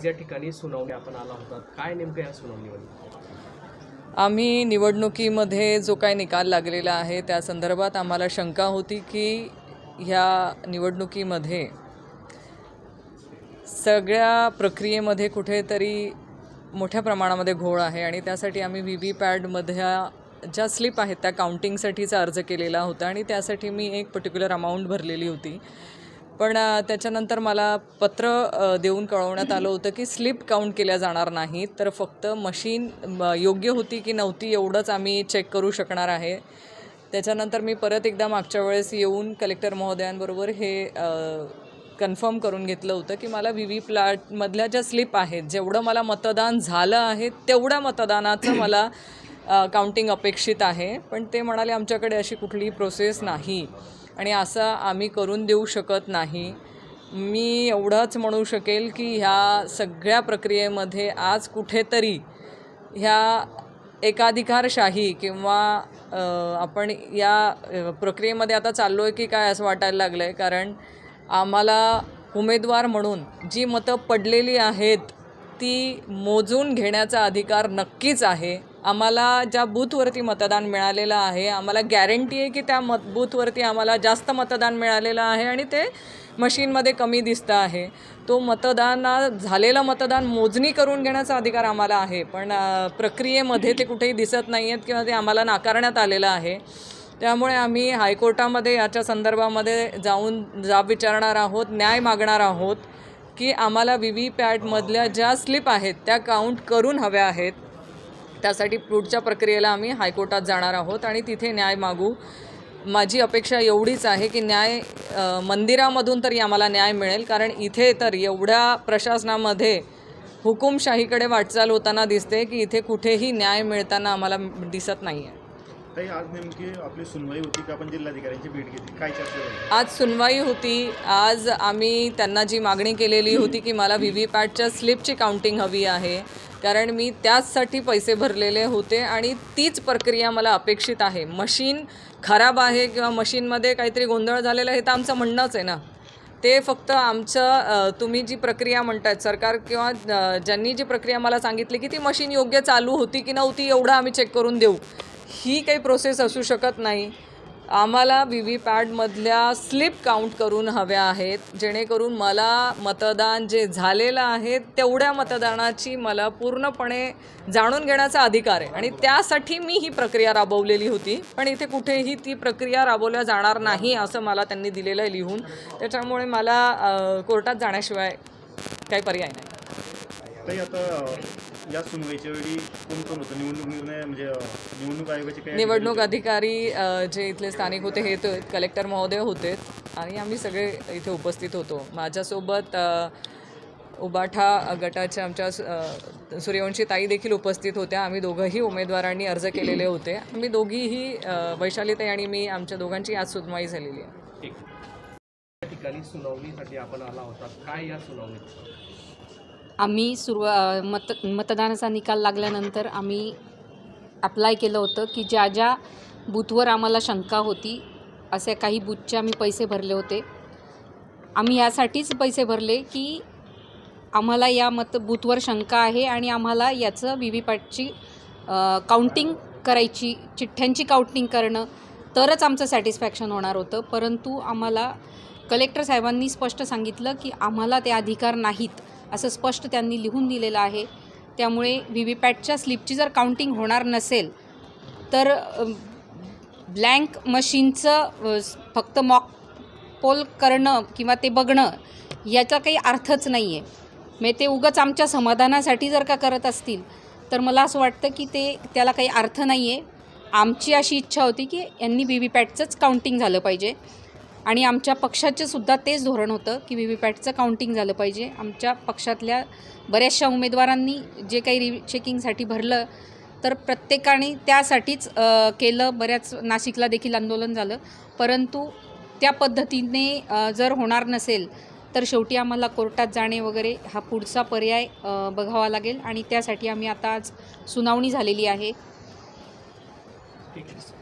ज्या ठिकाणी सुनावणी आपण आला होता काय नेमकं या सुनावणीवर? आम्ही निवडणुकीमध्ये जो काही निकाल लागलेला आहे त्या संदर्भात आम्हाला शंका होती की ह्या निवडणुकीमध्ये सगळ्या प्रक्रियेमध्ये कुठेतरी मोठ्या प्रमाणामध्ये घोळ आहे आणि त्यासाठी आम्ही व्ही व्ही पॅडमधल्या ज्या स्लिप आहेत त्या काउंटिंगसाठीचा अर्ज केलेला होता आणि त्यासाठी मी एक पर्टिक्युलर अमाऊंट भरलेली होती. पण त्याच्यानंतर मला पत्र देऊन कळवण्यात आलं होतं की स्लिप काउंट केल्या जाणार नाही तर फक्त मशीन योग्य होती की नव्हती एवढंच आम्ही चेक करू शकणार आहे. त्याच्यानंतर मी परत एकदा मागच्या वेळेस येऊन कलेक्टर महोदयांबरोबर हे कन्फर्म करून घेतलं होतं की मला व्ही व्ही प्लॅटमधल्या ज्या स्लिप आहेत जेवढं मला मतदान झालं आहे तेवढ्या मतदानाचं मला काउंटिंग अपेक्षित आहे. पण ते म्हणाले आमच्याकडे अशी कुठलीही प्रोसेस नाही. आणि असं आम्ही करून देऊ शकत नाही. मी एवढंच म्हणू शकेल की ह्या सगळ्या प्रक्रियेमध्ये आज कुठेतरी ह्या एकाधिकारशाही किंवा आपण या प्रक्रियेमध्ये आता चाललो आहे की काय असं वाटायला लागलं आहे कारण आम्हाला उमेदवार म्हणून जी मतं पडलेली आहेत ती मोजून घेण्याचा अधिकार नक्कीच आहे. आम्हाला ज्या बूथवरती मतदान मिळालेलं आहे आम्हाला गॅरंटी आहे की त्या मत बूथवरती आम्हाला जास्त मतदान मिळालेलं आहे आणि ते मशीनमध्ये कमी दिसतं आहे. तो मतदाना झालेलं मतदान मोजणी करून घेण्याचा अधिकार आम्हाला आहे पण प्रक्रियेमध्ये ते कुठेही दिसत नाही आहेत किंवा ते आम्हाला नाकारण्यात आलेलं आहे. त्यामुळे आम्ही हायकोर्टामध्ये याच्या संदर्भामध्ये जाऊन जाब विचारणार आहोत न्याय मागणार आहोत की आम्हाला व्ही व्ही पॅटमधल्या ज्या स्लिप आहेत त्या काउंट करून हव्या आहेत. त्यासाठी पुढच्या प्रक्रियेला आम्ही हायकोर्टात जाणार आहोत आणि तिथे न्याय मागू. माझी अपेक्षा एवढीच आहे की न्याय मंदिरामधून तरी आम्हाला न्याय मिळेल कारण इथे तर एवढ्या प्रशासनामध्ये हुकुमशाहीकडे वाटचाल होताना दिसते की इथे कुठेही न्याय मिळताना आम्हाला दिसत नाही आहे ताई आज नेमकी आपली सुनवाई होती का आपण जिल्हाधिकाऱ्यांची भेट घेतली? काय चर्चा झाली? आज सुनवाई होती. आज आम्ही त्यांना जी मागणी केलेली होती की मला व्ही व्ही पॅटच्या स्लिपची काउंटिंग हवी आहे कारण मी त्याचसाठी पैसे भरलेले होते आणि तीच प्रक्रिया मला अपेक्षित आहे. मशीन खराब आहे किंवा मशीनमध्ये काहीतरी गोंधळ झालेला आहे हे तर आमचं म्हणणंच आहे ना. ते फक्त आमचं तुम्ही जी प्रक्रिया म्हणतायत सरकार किंवा ज्यांनी जी प्रक्रिया मला सांगितली की ती मशीन योग्य चालू होती की नव्हती एवढं आम्ही चेक करून देऊ. ही काही प्रोसेस असू शकत नाही. आम्हाला व्ही व्ही पॅडमधल्या स्लिप काउंट करून हव्या आहेत. जेणेकरून मला मतदान जे झालेलं आहे तेवढ्या मतदानाची मला पूर्णपणे जाणून घेण्याचा अधिकार आहे. आणि त्यासाठी मी ही प्रक्रिया राबवलेली होती. पण इथे कुठेही ती प्रक्रिया राबवल्या जाणार नाही असं मला त्यांनी दिलेलं आहे लिहून. त्याच्यामुळे मला कोर्टात जाण्याशिवाय काही पर्याय नाही. ताई आता या सुनवाईच्या वेळी कोण कोण होतं? निवडणूक निर्णय म्हणजे निवडणूक आयोगाचे काही निवडणूक अधिकारी अ, जे इथले स्थानिक होते हे तो कलेक्टर महोदय होते आणि आम्ही सगळे इथे उपस्थित होतो. माझ्यासोबत अ, उबाठा गटाच्या आमच्या अ, सूर्यवंशी ताई देखील उपस्थित होत्या. आम्ही दोघंही उमेदवारांनी अर्ज केलेले होते. आम्ही दोघीही अ, वैशालीताई आणि मी आमच्या दोघांची आज सुनवाई झालेली आहे. ठीक. या ठिकाणी सुनावणीसाठी आपण आला होता. काय या सुनावणीत? आम्ही सुरुवा मत मतदानाचा निकाल लागल्यानंतर आम्ही अप्लाय केलं होतं की ज्या ज्या बूथवर आम्हाला शंका होती असे काही बूथचे आम्ही पैसे भरले होते. आम्ही यासाठीच पैसे भरले की आम्हाला या मत बूथवर शंका आहे आणि आम्हाला याचं व्ही व्ही पॅटची काउंटिंग करायची चिठ्ठ्यांची काउंटिंग करणं तरच आमचं सॅटिस्फॅक्शन होणार होतं. परंतु आम्हाला कलेक्टर साहेबांनी स्पष्ट सांगितलं की आम्हाला ते अधिकार नाहीत. असं स्पष्ट त्यांनी लिहून दिलेलं आहे. त्यामुळे व्ही व्ही पॅटच्या स्लिपची जर काउंटिंग होणार नसेल तर ब्लँक मशीनचं फक्त मॉक पोल करणं किंवा ते बघणं याचा काही अर्थच नाही आहे म्हणजे ते उगाच आमच्या समाधानासाठी जर का करत असतील तर मला असं वाटतं की ते त्याला काही अर्थ नाही आहे आमची अशी इच्छा होती की यांनी व्ही व्ही पॅटचंच काउंटिंग झालं पाहिजे. आणि आमच्या पक्षाचे सुद्धा तेच धोरण होतं की व्ही व्ही पॅटचं काउंटिंग झालं पाहिजे. आमच्या पक्षातल्या बऱ्याचशा उमेदवारांनी जे काही रिचेकिंगसाठी भरलं तर प्रत्येकाने त्यासाठीच केलं. बऱ्याच नाशिकला देखील आंदोलन झालं. परंतु त्या पद्धतीने जर होणार नसेल तर शेवटी आम्हाला कोर्टात जाणे वगैरे हा पुढचा पर्याय बघावा लागेल. आणि त्यासाठी आम्ही आता आज सुनावणी झालेली आहे. ठीक आहे